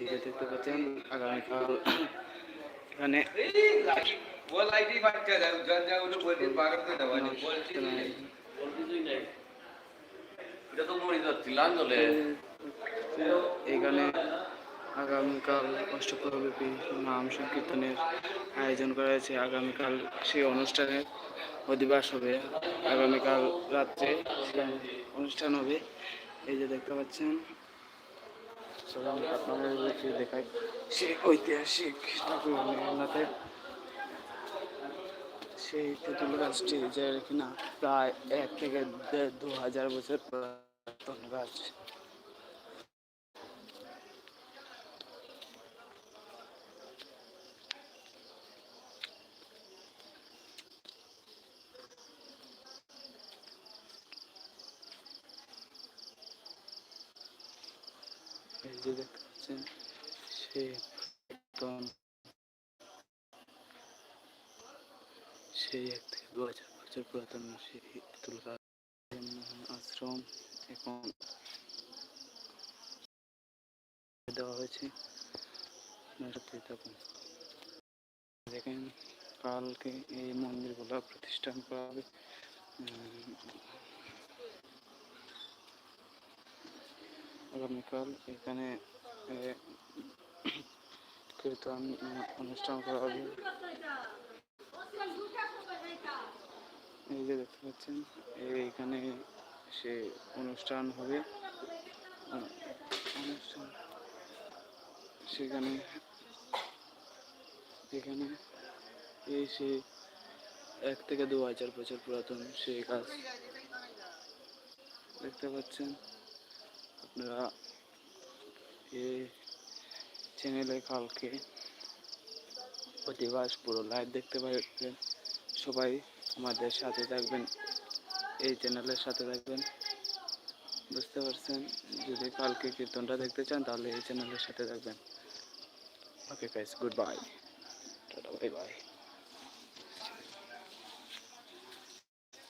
দেখতে পাচ্ছেন আগামীকাল এখানে এখানে আগামীকাল অষ্টপ্রহরব্যাপী নাম সংকীর্তনের আয়োজন করা হয়েছে আগামীকাল সেই অনুষ্ঠানের অধিবাস হবে আগামীকাল রাত্রে অনুষ্ঠান হবে এই যে দেখতে পাচ্ছেন চলুন দেখাই। সেই ঐতিহাসিক ঠাকুর সেই তেঁতুল গাছটি যে কিনা প্রায় এক থেকে দু হাজার বছর পুরাতন গাছ। এই যে পাচ্ছেন সেই পুরাতন সেই এক থেকে দু হাজার বছর পুরাতন সেই তেঁতুল আশ্রম এখন দেওয়া হয়েছে। দেখেন, কালকে এই মন্দিরগুলো প্রতিষ্ঠান করা হবে। আগামীকাল এখানে কীর্তন অনুষ্ঠান করা হবে। এই যে দেখতে পাচ্ছেন, এইখানে সে অনুষ্ঠান হবে। অনুষ্ঠান, সেখানে, এখানে এই সে এক থেকে দু হাজার বছর পুরাতন সেই গাছ দেখতে পাচ্ছেন আপনারা এই চ্যানেলে কালকে প্রতিবাস পুরো লাইভ দেখতে পাবেন সবাই আমাদের সাথে থাকবেন, এই চ্যানেলের সাথে থাকবেন। বুঝতে পারছেন? যদি কালকে কীর্তনটা দেখতে চান, তাহলে এই চ্যানেলের সাথে থাকবেন। Okay guys good bye bye bye